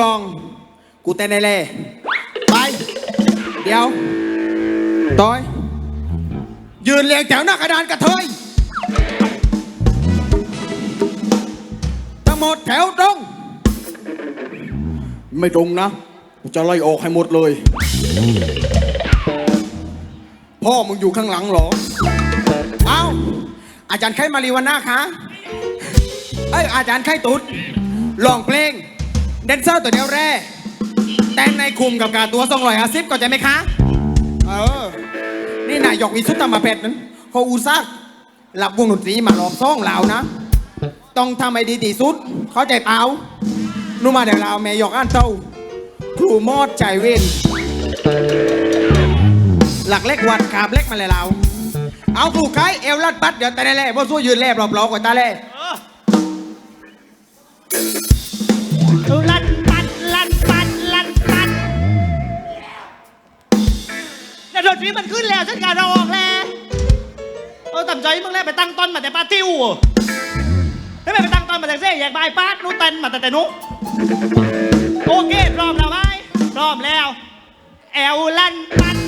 ลอง กูเต้นในเล่ไป เดี๋ยวต้อย ยืนเรียงแถวหน้ากระดานกระเทยทั้งหมดแถวตรง ไม่ตรงนะ กูจะไล่ออกให้หมดเลย พ่อมึงอยู่ข้างหลังเหรอ เอ้า อาจารย์ไข่มารีวันหน้าคะ เอ้ยอาจารย์ไข่ตุ๊ดร้องเพลง แดนเซอร์ตัวเดียวแร่แต่งในคุมกับการตัวทรงลอยอาซิบก่อนใจไหมคะ เออ นี่นายกวิสุทธรรมเพชรนั้นเขาอุตส่าห์หลับวงดนตรีมาหลอกซ่องเรานะ ต้องทำให้ดีที่สุด เข้าใจเปล่านู่นมาเดี๋ยวเราแม่ยกอ่านเต้าครูมอดใจเว้นหลักเล็กวัดขามเล็กมาเลยเรา เอาครูไข่เอวลัดปัดเดี๋ยวแต่แล่บ่สู้ยืนแลบรอบๆกว่าตาแล่ ดดนตรีมันขึ้นแล้วฉันกะรเราออกแล้วเอาต่ำใจมึงแล้วไปตั้งต้นมาแต่ปาติ้วไม่ไปตั้งต้นมาแต่เซ่แยกบายปาดนู้นเต้นมาแต่แต่นู้โอเคพร้อมแล้วไหมพร้อมแล้ว แอลลันปัดลั่น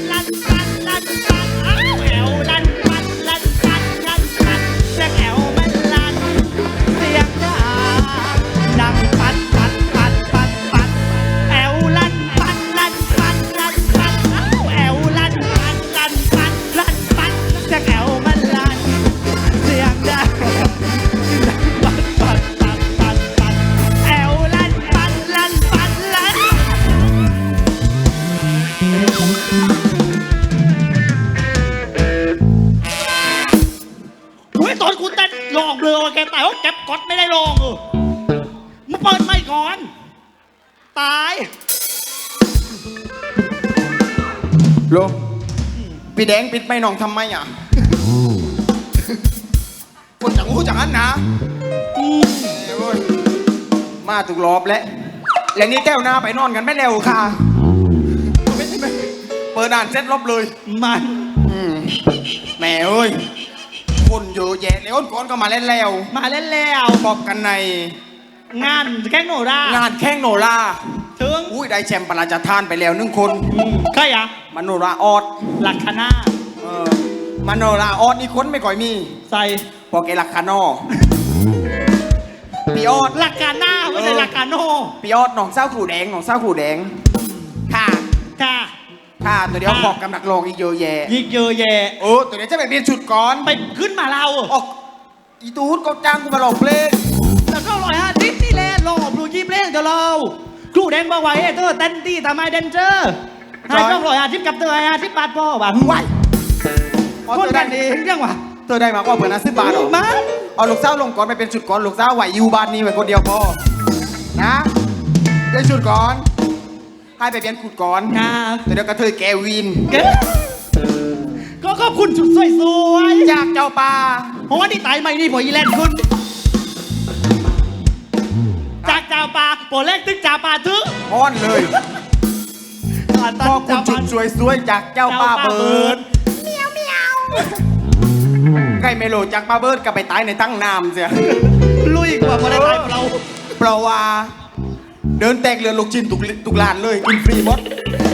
ลองเลยว่าแกตายว่าแกก๊อตไม่ได้ลองเออมึงเปิดไม่ก่อน ตายโลพี่แดงปิดไม่น้องทำไมอะ คนจังหูจังนั้นนะเอ้ยเว้ยมาถูกรอบแล้วแล้วนี่แก้วหน้าไปนอนกันไม่เร็วค่ะไม่ใช่ไม่เปิดด่านเซ็ตรอบเลย มัน อืมแหม่เอ้ย คนเยอะแยะเลยอ้นก้อนก็มาเล่นแล้วมาเล่นแล้ว พบกันในงานแข่งโนรางานแข่งโนราถึงอุ้ยได้แชมป์ปราชทานไปแล้วหนึ่งคนอืมใครอะมโนราออดหลักคณะเออมโนราออดนี่คนไม่ค่อยมี ใส่พอแกหลักคานอพี่ออดหลักการหน้าไม่ใช่เออหลักการโนพี่ออดหนองเศร้าขู่แดงหนองเศร้าขู่แดงค่ะค่ะ ค่ะตัวเดียวค่ะบอกกำลักลองอีกเยอะแยะยิกเยอะแยะเออตัวเดียวจะไปเปลี่ยนชุดก่อนไปขึ้นมาเราออกอีตูดก็จ้างกูมาหลอกเพลงแต่ก็ร้อยห้าสิบนี่แหละรอบลูกยี่เพลงเดี๋ยวเราครูแดงบอกว่าเอ้ยเธอเต้นตีทำไมเดนเจอร์ให้ต้องร้อยห้าสิบกับเธอห้าสิบบาทพ่อว่ะไว้เอาคนเธอกัได้นดีเองยังวะเธอได้มากกว่าเผื่อนะสิบบาทเหรอมาเอาลูกสาวลงก่อนไปเป็นชุดก่อนลูกสาวไหวอยูบ้านนี้ไว้คนเดียวพอนะเป็นชุดก่อน ให้ไปเปลี่ยนชุดก่อนงาแต่เดี๋ยวกระเทยแกวินเก๋ก็ขอบคุณชุดสวยจากเจ้าป่าๆโอ้นี่ตายใหม่นี่พออีแลนด์คุณ จากจ่าปาโปรเล็กตึกจ่าปาทึกอ้อนเลยขอบคุณชุดสวยๆจากเจ้าป่าเบิร์ดใครไม่โหลจากป่าเบิร์ดก็ไปตายในตั้งน้ำเสียลุยกว่าพอได้ตายเราเพราะว่า เดินแตกเรือลูกชิ้นทุกทุกร้านเลยกินฟรีหมด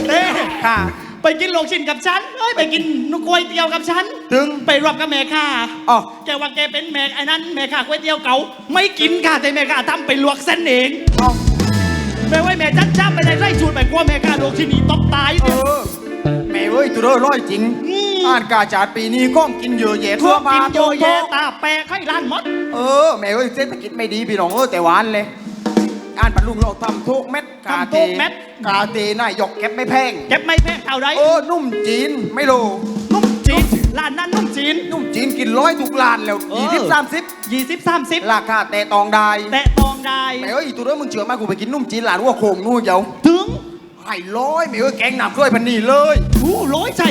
เต้ค่ะ ไปกินโลกชิ้นกับฉันเอ้ยไปกินนุกก๋วยเตี๋ยวกับฉันถึงไปรวมกับแม่ค้าอ๋อ แกว่าแกเป็นแม่ไอ้นั้นแม่ค้าก๋วยเตี๋ยวเก่าไม่กินค่ะแต่แม่ค้าทำไปลวกเส้นเองอ๋อแม่ไว้แม่จัดจ้ำไปได้ไร่ชูดไปกลัวแม่ค้าโลกที่นี่ต้องตายเออแม่เอ้ยตัวเด้อร้อยจริงอ่านกาจาดปีนี้ก้องกินเยอะแยะทั่ทั่ววกิมานโยแยตาแปะไข่ร้านหมด เออแม่เอ้ยเศรษฐกิจไม่ดีพี่น้องเออแต่หวานเลย อ่านปันลุงเราทำทุกเม็ด กาเตกาเตนายยกแก็บไม่แพงเก็บไม่แพงเท่าไรโอ้นุ่มจีนไม่โลนุ่มจีนร้านนั้นนุ่มจีน นุ่มจีนกินร้อยทุกร้านแล้วเออยี่สิบสามสิบยี่สิบสามสิบราคาแต่ตองได้แตะตองได้แม่เอ้ยตัวเด้อมึงเชื่อไหมกูไปกินนุ่มจีนหลานว่าโคงนู่นเดียวถึงไอ้ร้อยแม่เอ้ยแกงหนำกล้วยพันนี่เลยผู้ร้อยใจ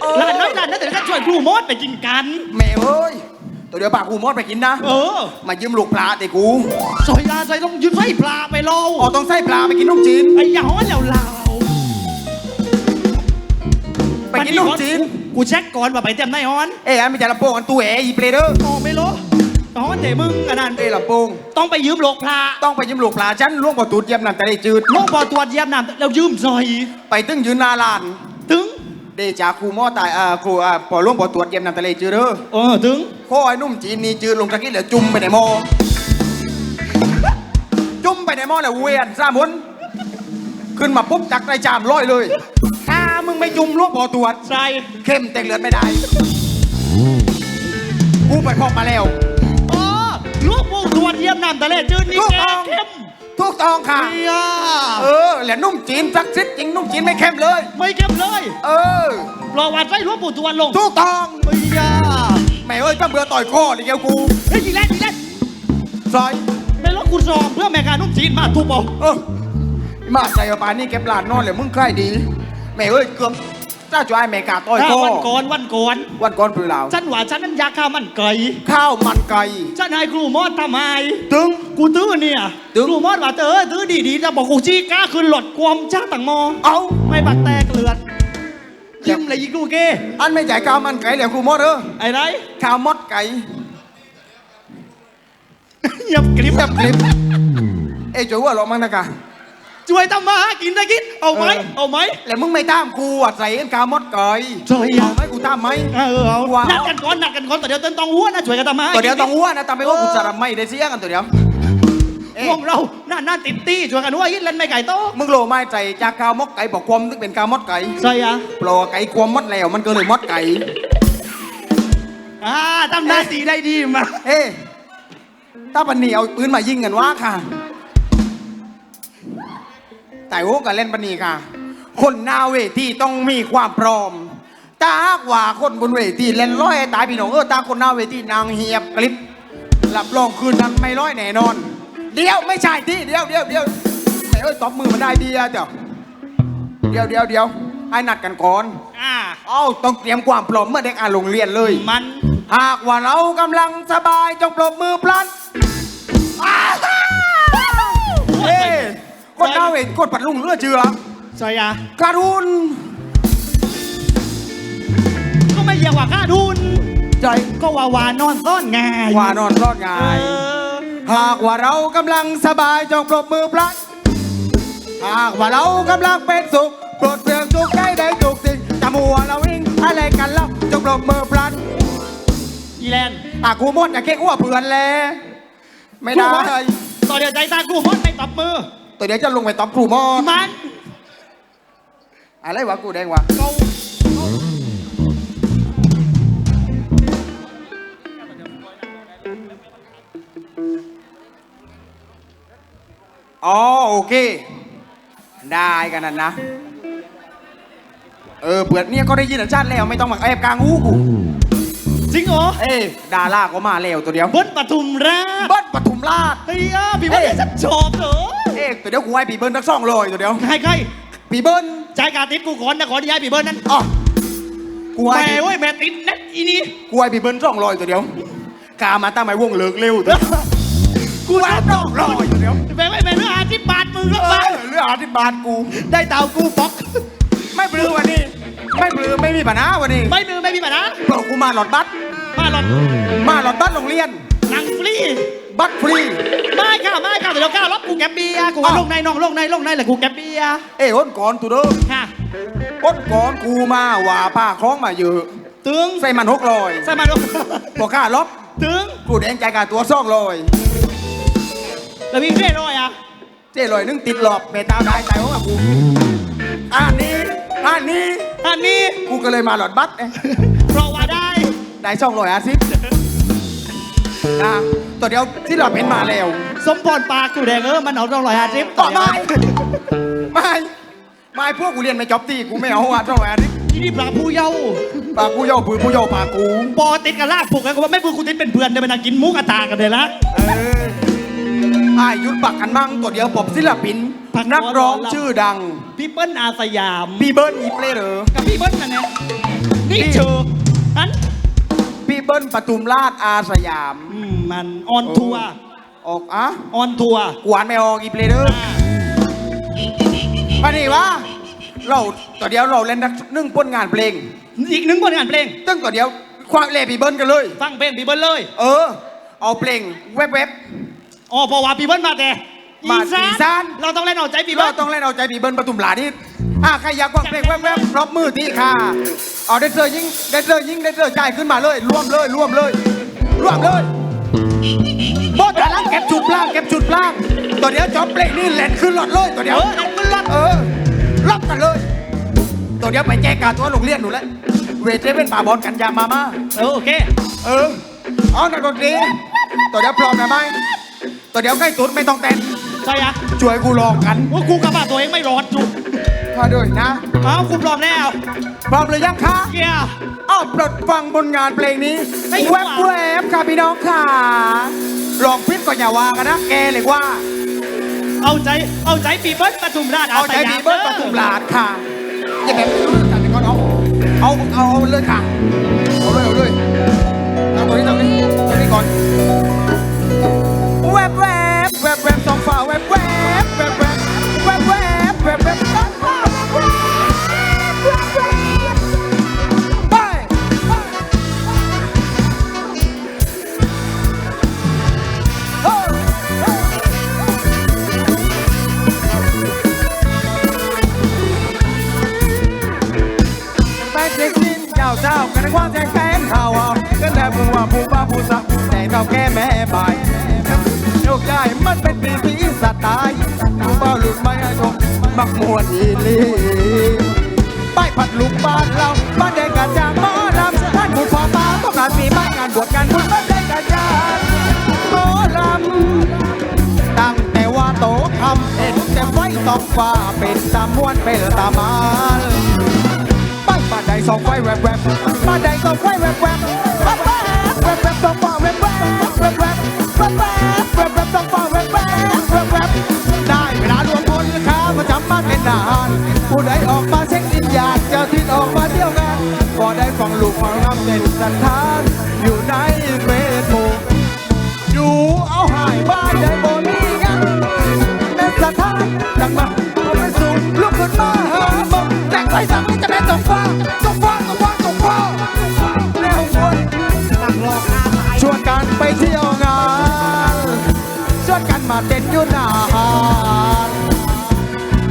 เออร้านน้อยร้านนั้นแต่ก็ช่วยครูมดไปกินกันแม่เอ้ยตัว เดียวปากกูมอดไปกินนะ เออมายืมลูกปลาแต่กูซอยลาซอยต้องยืนไฟปลาไปโลอ๋อต้องใส่ปลาไปกินนุ่มจีน ไอ้ยาฮ้อนแล้วลาวกินนมจีน กูเช็คก่อนว่าไปเต็มไหนออนเอ้ยอันไม่ใช่ลำโพงอันตัวเอ๋อีเปรเดอร์มองไม่รู้ตอนเจมึงอันนั้นเอ้ยลำโพงต้องไปยืมโลกพระต้องไปยืมลูกปลาฉันล่วงบ่ตูดเยี่ยมน้ำทะเลจืดโลกพอตรวจเยี่ยมน้ำแล้วยืมซอย ไปตึ้งยืนหนาลานถึง เดจาครูหมอตายอ่าครูอ่าพอล่วงบ่ตรวจเยี่ยมน้ำทะเลจืดเด้อเออถึง ข้อไอ้นุ่มจีนนี่จืดลงตะกี้เหลือจุ่มไปในหม้อจุ่มไปในหม้อแล้วเวียนสามมุนขึ้นมาปุ๊บจักได้จามร้อยเลย ถ้ามึงไม่จุ่มล่วงบ่ตรวจ ใส่เข้มแต่งเลือดไม่ได้ กูไปพบมาแล้ว อ๋อลูกผู้ตรวจเยี่ยมน้ำทะเลจืดนี่ถูกแกต้อง เข้ม ถูกต้องค่ะ เฮียเออแหละนุ่มจีนสักดิ์สิทธิ์จริงนุ่มจีนไม่เข้มเลย ไม่เข้มเลย เออ รอวันใส่ลูกผู้ตรวจลงถูกต้องเฮียแม่เอ้ยป้าเบื่อต่อยคอดิเกียวกูเฮ้ยจีแรกจีแรกซอยไม่รถกูสอบเพื่อแม่การนุ่มจีนมาทุบเอาเออมาใจเอาปานนี่เก็บหลานนอนเลยมึงใครดี แม่เอ้ยเกือบ จ้าจอยแม่กาต่อยคอวันก่อนวันก่อนวันก่อนปลือเหล่าฉันว่าฉันนั้นอยากข้าวมันไก่ข้าวมันไก่ฉันให้ครูมอดทำไมตึงกูตื้อเนี่ยตื้อครูมอดว่าเธอตื้อดีๆจะบอกกูจี้กล้าขึ้นหลดความจ้าต่างมอเอาไม่บักแตกเลือดยิ้มเลยยิงกูเก้อันไม่จ่ายข้าวมันไก่เหลียวครูมดเออไอ้ไรข้าวมดไก่เงียบกริบแบบคลิปเอ้ยจูว่าหรอมั้งนะกะ ช่วยทำมาหากินได้กินเอาไหมเออ เอาไหม แล้วมึงไม่ตามกูอะใส่ข้าวมดไก่ใช่อะ เอาไหมกูตามไหม เออเอาว้าว นัดกันก่อนนัดกันก่อนแต่เดี๋ยวต้นต้องหัวนะช่วยกันทำมาหาตัวเดียวกินต้องอ้วนนะตามไปว่ากูจะรำไม่ได้เสียกันตัวเดียวเอ้ยพวกเราหน้าหน้าติดตี้ช่วยกันหัวยินเล่นไม่ไก่โตมึงโลไม่ใจจากข้าวมดไก่บอกความนึกเป็นข้าวมดไก่ใช่อะปลอไก่ความมดแล้วมันก็เลยมดไก่อ่าทำหน้าตีได้ดีมาเอ้ยถ้าปันนีเอาปืนมายิงกันว่าค่ะ แต่โอ้กันเล่นปันนีค่ะ คนหน้าเวทีต้องมีความพร้อมถ้าหากว่าคนบนเวทีเล่นร้อยตายพี่น้องเออตาคนหน้าเวทีนางเหียบกลิปรับรองคืนนั้นไม่ร้อยแน่นอน เดี๋ยวไม่ใช่ที่เดี๋ยวเดี๋ยวเดี๋ยวแหมเอ้ยตบมือมันได้ดีอะเดี๋ยวเดี๋ยวเดี๋ยวเดี๋ยวให้นัดกันก่อนอ่าเอ้าต้องเตรียมความพร้อมเมื่อเด็กอ่านโรงเรียนเลย มัน หากว่าเรากำลังสบายจงปรบมือพลันอ้าวเอ้ ยคนหน้าเวทกดปัดลุงเลือดเจือใช่อะการุณก็ไม่เรียกว่าข้าดุนใจก็ว่าวานอนซ่อนไงว่านอนรอดง่าเอยอหากว่าเรากำลังสบายจงปรบมือพลันหากว่าเรากำลังเป็นสุขโปรดเปลืองทุกข์ได้ได้ทุกสิ่งจะมัวเราวิ่งอะไรกันเล่าจงปรบมือพลันอีแลนด์อะกูมดอย่าเค้กอ้วเพื่อนเลยไม่ได้ต่อเดี๋ยวใจตากูมดไม่ตบมือ ตัวเดี๋ยวจะลงไปตอบครูมอดมันอะไรวะกูแดงวะเขาอ๋อโอเค ได้กันนั่นนะ เออเปิดเนี่ยก็ได้ยินอาจารย์แล้วไม่ต้องมาแอบกลางหูกูจริงเหรอเอ้ยดาราก็มาแล้วตัวเดียวบนปทุมราชเบิ้ลปทุมราชเฮ้ยอะพี่บอลเฮ้ยจะชอบเหรอ เอ้ยตัวเดียวกูให้ปีเบิ้ลทั้งสองเลยตัวเดียวใครใครปีเบิ้ลใจายกาติดกูก่อนนะขอที่ย้ายพี่เบิร์นนั้นอ๋อกูให้แม่เว้ยแม่ติดนัดอีนี่กูให้ปีเบิ้ลสองเลยตัวเดียวกามาตั้งไม้วงเลิกเร็วตัวเดียวกูให้สองเลยตัวเดียวแม่ไม่แม่เนื้ออาที่บาทมึงเอแล้วปะอเรื่องอาทิตย์บาทกู ได้เต่ากูป๊อก ไม่ปลือวันนี้ ไม่ปลือไม่มีปัญหาวันนี้ ไม่มือไม่มีปัญหาเพราะกูมาหลอดบัตรมาหลอดมาหลอดบัตรโรงเรียนหนังฟรี บัตรฟรี ไม่ค่ะไม่ค่ะเดี๋ยวก้าวรับกูแก็บเบียร์กูว่าอ้าว ลงในน้องลงในลงในแหละกูแก็บเบียร์เอ้ยอ้นก่อนตูเด้อค่ะ อ้นก่อนกูมาว่าผ้าคล้องมาเยอะตึงใส่มันหกลอยใส่มาลงบอกค่าลบตึงกูแดงใจกาตัวซ่องลอย แล้ววิ่งเรื่อยๆอะเจ๊ลอยนึงติดหลอบเมตาได้ใจของกูอันนี้อันนี้อันนี้กูก็เลยมาหลอดบัตรเอ้ยเพราะว่าได้ได้ซ่องลอยอาทิตย์นะ ตัวเดียวที่เราเป็นมาแล้วสมพรปากกูแดงเออมันเอาต้องลอยอาทิตย์ต่อไม่ไม่ไม่พวกกูเรียนไม่จบตีกูไม่เอาอะซ่องลอยอาทิตย์ที่นี่ปลาผู้เยาว์ปากกูโยปืนกูโยปากกูปอติดกันลากผูกกันกูว่าไม่พูดกูติดเป็นเพื่อนเดี๋ยวไปนั่งกินหมูกระตากันเลยละเอออายุดปักกันมั่งตัวเดียวปอบศิลปินปักนักร้องหมอลำชื่อดังพี่เปิ้ลอาสยามพี่เบิ้ลอีเปลเหรอกับพี่เบิ้ลนั่นไงนี่นี่เชออันพี่เบิ้ลปทุมราชอาสยามอื มมันออนทัวร์ออกอะออนทัวร์กวนไม่ออกอีเปลเด้อมาดิวะเราตัวเดียวเราเล่นนักนึ่งพ้นงานเพลง อีกหนึ่งผลงานเพลงตั้งก่อนเดียวความเล่ปีเบิ้ลกันเลย ฟังเพลงปีเบิ้ลเลย เออ เอาเพลงแวบอ๋อเพอว่าปีเบิ้ลมาแต่มาอีสานเราต้องเล่นเอาใจปีๆเบิ้เราลต้องเล่นเอาใจปีเบิ้ลปทุมหลานี่อะใครอยากฟังเพลงแวบๆพร้อมมือที่ค่ะเอาเดนเซอร์ยิงเดนเซอร์ยิงเดนเซอร์จ่ายขึ้นมาเลยรวมเลยรวมเลยรวมเลย โบดแต่ละเก็บจุดปลางเก็บจุดปลาง ตัวเดียวจบเพลงนี่แหลนขึ้นหลอดเลยตัวเดีเอยวอเล่นขึ้นรถเออรับกันเลย ตัวเดียวไปแจกการตัวโรงเรียนหนูแล้วเวทเทเป็นป่าบอลกันยามามาเออโอเค เออเอาหนักดนตรีตัวเดียวพร้อมนะไหมตัวเดียวใกล้ตุ๊ดไม่ต้องเต้นใช่อะช่วยกูลองกันว่ากูกับบ้าตัวเองไม่รอดจุ มาด้วยนะเอ้าคุณพร้อมแล้วพร้อมหรือยังคะเกียร์ เอาปลดฟังบนงานเพลงนี้ไม่แวบแวบค่ะพี่น้องค่ะลองพิษก็อย่าว่ากันนะแกเลยว่า เอาใจเอาใจปีเบิ้ลปทุมราชเอาใจสยบีเบิร์ดปทุมหลาดค่ะอย่าแบบจัดก่อนเอาเอาเอาเอาเลยค่ะเอาเลยเอาเลย ลุดไม่ให้ชมมักมวนอีลีป้ายผัดลุกบ้านเราบ้านเด็กกะจางหมอลำท่านบุญพอมาต้องงานปีไม่งานบวชงานบุญบ้านเด็กกะจางหมอลำตั้งแต่ว่าโตคำเห็นแต่ไฟตองฟ้าเป็นตามวนเป็นตามานบ้านบ้านใดสองไฟแวบแวบบ้านใดสองไฟแวบแวบแว ชวนกันไปเที่ยวงาน ชวนกันมาเต้นยู่หน้าหาด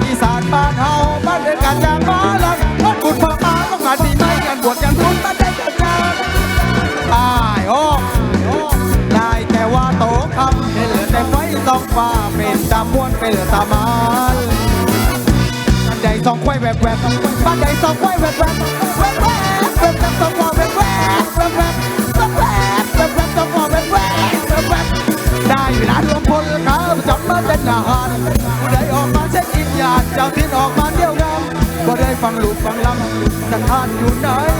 อีสานบ้านเฮาบ้านเดินกันอย่างมาลักบ้านบุญพามาต้องงานปีใหม่งานบวชงานบุญบ้านได้กันกันตายโอ้ได้แต่ว่าโตคำเห็นเลือแต่ไฟสองฟ้าเป็นตามวนเป็นเหลือตามานบ้านใดสองไฟแวบแวบบ้านใดสองไฟแวบแวบแวบแวบ bạn cũng nói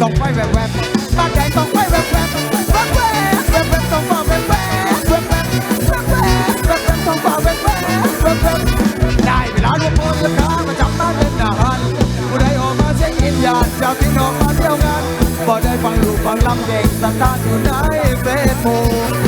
สองไฟแวบแวบบ้านใดสองไฟแวบแวบแวบแวบแวบแวบสองฟ้าแวบแวบแวบแวบแวบแวบแวบแวบสองฟ้าแวบแวบแวบแวบได้เวลารวมพลราคามาจับมาเป็นอาหารผู้ใดออกมาเช็คอินยาติจากที่นออกมาเที่ยวงานบ่ได้ฟังลูกฟังลำเด็กสตาร์อยู่ในเฟซบุ๊กดูเอาหาย